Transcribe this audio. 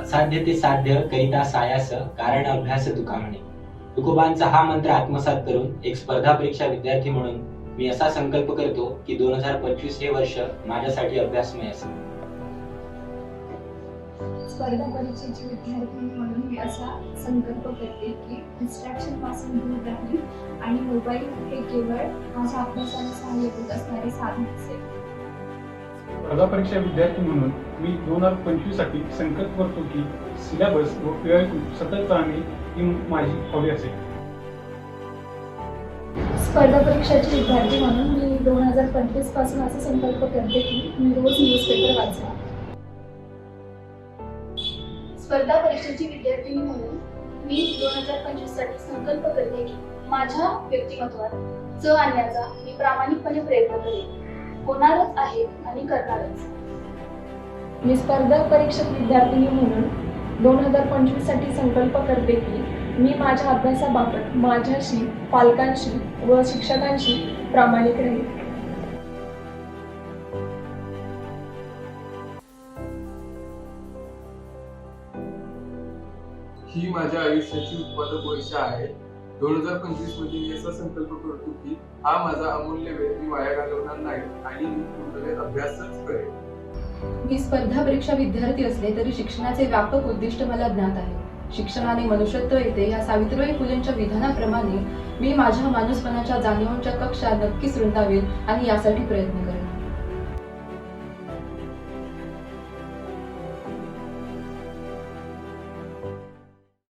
असाध्य ते साध्य करिता सायास कारण अभ्यास दुकामणे तुकोबांचा हा मंत्र आत्मसात करून एक स्पर्धा परीक्षा विद्यार्थी म्हणून मी असा संकल्प करतो की दोन हजार पंचवीस हे वर्ष माझ्यासाठी अभ्यासमय असेल. स्पर्धा परीक्षेची विद्यार्थी म्हणून मी असा संकल्प करते की डिस्ट्रॅक्शनपासून दूर राहील आणि मोबाईल हे केवळ माझ्या अभ्यासाला सहाय्य होत असणारे साधन असेल. स्पर्धा परीक्षा विद्यार्थी म्हणून मी दोन हजार पंचवीससाठी संकल्प करतो की सिलेबस व PIQ सतत राहणे ही माझी हवी असेल स्पर्धा परीक्षेचे विद्यार्थी म्हणून मी दोन हजार पंचवीसपासून असा संकल्प करते की मी रोज न्यूजपेपर वाचा. स्पर्धा परीक्षेची विद्यार्थिनी म्हणून मी दोन हजार पंचवीससाठी संकल्प करते की माझ्या व्यक्तिमत्वात च आणण्याचा मी प्रामाणिकपणे प्रयत्न करेन. होणारच आहे आणि करणारच. मी स्पर्धा परीक्षक विद्यार्थिनी म्हणून दोन हजार पंचवीससाठी संकल्प करते की मी माझ्या अभ्यासाबाबत माझ्याशी पालकांशी व शिक्षकांशी प्रामाणिक राहील ही माझ्या आयुष्याची उत्पादक वर्ष आहे. दोन हजार पंचवीसमध्ये मी असा संकल्प करतो की हा माझा अमूल्य वेळ मी वाया घालवणार नाही आणि मी पूर्णपणे अभ्यासच करेन. मी स्पर्धा परीक्षा विद्यार्थी असले तरी शिक्षणाचे व्यापक उद्दिष्ट मला ज्ञात आहे. शिक्षणाने मनुष्यत्व येते या सावित्रीबाई फुलेंच्या विधानाप्रमाणे मी माझ्या माणूसपणाच्या जाणीवांच्या कक्षा नक्कीच रुंदावेल आणि यासाठी प्रयत्न करेन